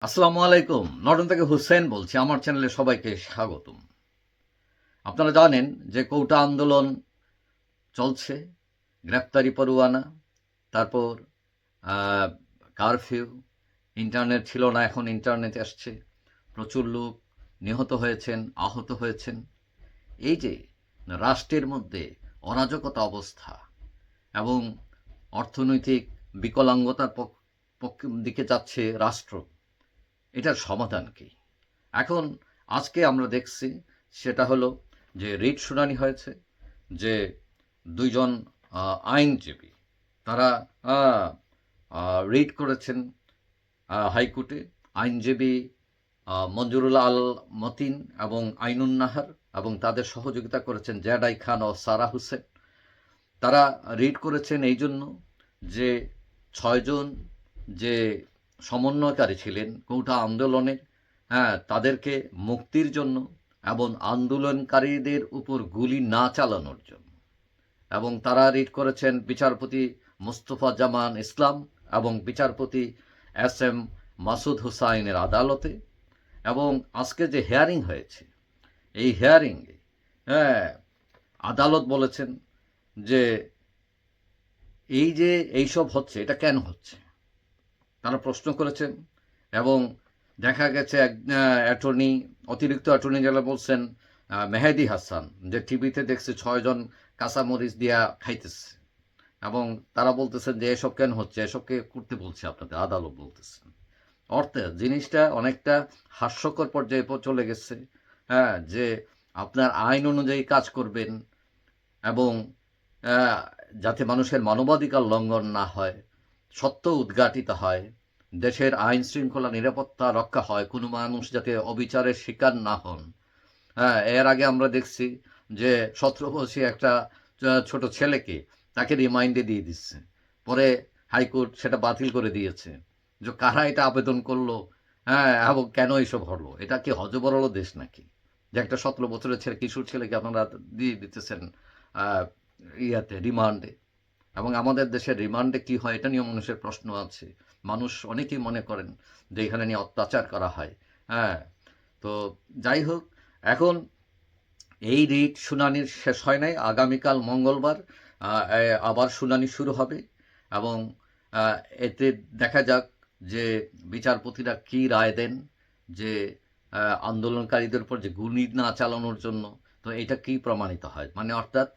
আসসালামু আলাইকুম। লন্ডন থেকে হুসেন বলছি, আমার চ্যানেলে সবাইকে স্বাগতম। আপনারা জানেন যে কৌটা আন্দোলন চলছে, গ্রেপ্তারি পরোয়ানা, তারপর কারফিউ, ইন্টারনেট ছিল না, এখন ইন্টারনেট আসছে প্রচুর লোক নিহত হয়েছেন, আহত হয়েছেন। এই যে রাষ্ট্রের মধ্যে অরাজকতা অবস্থা এবং অর্থনৈতিক বিকলাঙ্গতার পক- পক্ষ দিকে যাচ্ছে রাষ্ট্র এটার সমাধান কি? এখন আজকে আমরা দেখছি সেটা হলো যে রিট শুনানি হয়েছে যে দুইজন আইনজীবী তারা রিট করেছেন হাইকোর্টে। আইনজীবী মঞ্জুরুল আল মতিন এবং আইনুন নাহার এবং তাদের সহযোগিতা করেছেন জেডাই খান ও সারা হুসেন। তারা রিট করেছেন এই জন্য যে ছয়জন যে সমন্বয়কারী ছিলেন, কৌটা আন্দোলনে হ্যাঁ তাদেরকে মুক্তির জন্য এবং আন্দোলনকারীদের উপর গুলি না চালানোর জন্য। এবং তারা রিট করেছেন বিচারপতি মুস্তফা জামান ইসলাম এবং বিচারপতি এস এম মাসুদ হুসাইনের আদালতে। এবং আজকে যে হেয়ারিং হয়েছে, এই হেয়ারিংয়ে হ্যাঁ আদালত বলেছেন যে এই যে এইসব হচ্ছে, এটা কেন হচ্ছে? তারা প্রশ্ন করেছেন এবং দেখা গেছে এক অ্যাটর্নি অতিরিক্ত অ্যাটর্নি জেনারেল বলছেন মেহেদি হাসান, যে টিভিতে দেখছে ছয়জন কাঁচামরিচ দিয়া খাইতেছে। এবং তারা বলতেছেন যে এসব কেন হচ্ছে? এসবকে করতে বলছে আপনাদের? আদালত বলতেছেন অর্থে জিনিসটা অনেকটা হাস্যকর পর্যায়ে চলে গেছে হ্যাঁ যে আপনার আইন অনুযায়ী কাজ করবেন এবং যাতে মানুষের মানবাধিকার লঙ্ঘন না হয় সত্য উদ্ঘাটিত হয়। দেশের আইন শৃঙ্খলা নিরাপত্তা রক্ষা হয়, কোনো মানুষ যাতে অবিচারের শিকার না হন। হ্যাঁ এর আগে আমরা দেখছি যে সতেরো একটা ছোট ছেলেকে তাকে রিমাইন্ডে দিয়ে দিচ্ছে। পরে হাইকোর্ট সেটা বাতিল করে দিয়েছে। যে কারা এটা আবেদন করল? হ্যাঁ এবং কেন এইসব হলো? এটা কি হজবরল দেশ নাকি? যে একটা সতেরো বছরের ছেলে, কিশোর ছেলেকে আপনারা দিয়ে দিতেছেন ইয়াতে, রিমান্ডে। এবং আমাদের দেশের রিমান্ডে কি হয়, এটা নিয়ে মানুষের প্রশ্ন আছে। মানুষ অনেকেই মনে করেন যে এখানে নিয়ে অত্যাচার করা হয়। হ্যাঁ তো যাই হোক, এখন এই রিট শুনানির শেষ হয় নাই। আগামীকাল মঙ্গলবার আবার শুনানি শুরু হবে এবং এতে দেখা যাক যে বিচারপতিরা কি রায় দেন, যে আন্দোলনকারীদের উপর যে গুলি না চালানোর জন্য, তো এটা কি প্রমাণিত হয়? মানে অর্থাৎ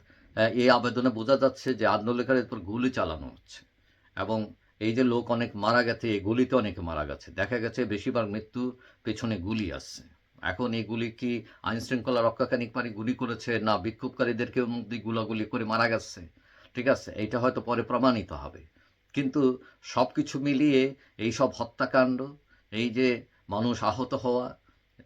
এই আবেদনে বোঝা যাচ্ছে যে আন্দোলনকারীদের উপর গুলি চালানো হচ্ছে এবং এই যে লোক অনেক মারা গেছে এই গুলিতে অনেকে মারা গেছে। দেখা গেছে বেশিরভাগ মৃত্যু পেছনে গুলি আসছে এখন এই গুলি কি আইন শৃঙ্খলা রক্ষাকারী পারি গুলি করেছে না বিক্ষোভকারীদেরকে গুলাগুলি করে মারা গেছে? ঠিক আছে এইটা হয়তো পরে প্রমাণিত হবে। কিন্তু সব কিছু মিলিয়ে এই সব হত্যাকাণ্ড এই যে মানুষ আহত হওয়া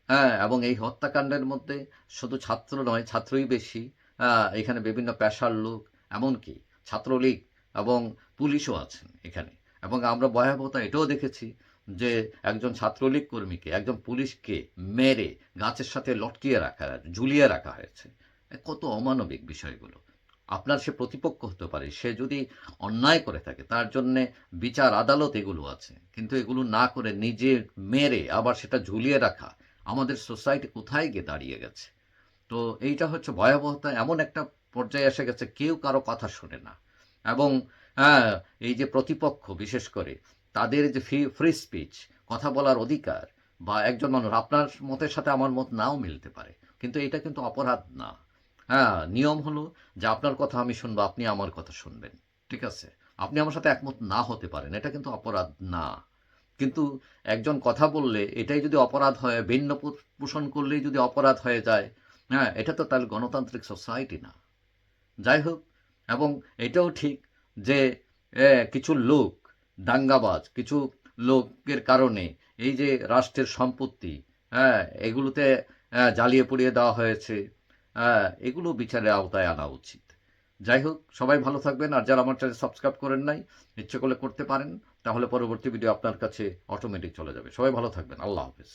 হ্যাঁ এবং এই হত্যাকাণ্ডের মধ্যে শুধু ছাত্র নয় ছাত্রই বেশি হ্যাঁ, এখানে বিভিন্ন পেশার লোক এমনকি ছাত্রলীগ এবং পুলিশও আছেন এখানে। এবং আমরা ভয়াবহতা এটাও দেখেছি যে একজন ছাত্রলীগ কর্মীকে, একজন পুলিশকে মেরে গাছের সাথে লটকিয়ে রাখা, ঝুলিয়ে রাখা হয়েছে। কত অমানবিক বিষয়গুলো। আপনার সে প্রতিপক্ষ হতে পারে, সে যদি অন্যায় করে থাকে, তার জন্যে বিচার আদালত এগুলো আছে। কিন্তু এগুলো না করে নিজে মেরে আবার সেটা ঝুলিয়ে রাখা আমাদের সোসাইটি কোথায় গিয়ে দাঁড়িয়ে গেছে? তো এইটা হচ্ছে ভয়াবহতা। এমন একটা পর্যায়ে এসে গেছে, কেউ কারও কথা শোনে না। এবং হ্যাঁ এই যে প্রতিপক্ষ, বিশেষ করে, তাদের যে ফ্রি ফ্রি স্পিচ কথা বলার অধিকার, বা একজন মানুষ, আপনার মতের সাথে আমার মত নাও মিলতে পারে, কিন্তু এটা কিন্তু অপরাধ না। হ্যাঁ নিয়ম হলো যে আপনার কথা আমি শুনব, আপনি আমার কথা শুনবেন, ঠিক আছে? আপনি আমার সাথে একমত না হতে পারেন, এটা কিন্তু অপরাধ না। কিন্তু একজন কথা বললে, এটাই যদি অপরাধ হয়, ভিন্ন পোষণ করলেই যদি অপরাধ হয়ে যায় হ্যাঁ এটা তো তাহলে গণতান্ত্রিক সোসাইটি না। যাই হোক, এবং এটাও ঠিক যে কিছু লোক, দাঙ্গাবাজ, কিছু লোকের কারণে এই যে রাষ্ট্রের সম্পত্তি হ্যাঁ এগুলোতে জ্বালিয়ে পুড়িয়ে দেওয়া হয়েছে হ্যাঁ এগুলো বিচারের আওতায় আনা উচিত। যাই হোক, সবাই ভালো থাকবেন, আর যারা আমার চ্যানেল সাবস্ক্রাইব করেন নাই, ইচ্ছে করলে করতে পারেন, তাহলে পরবর্তী ভিডিও আপনার কাছে অটোমেটিক চলে যাবে। সবাই ভালো থাকবেন, আল্লাহ হাফিজ।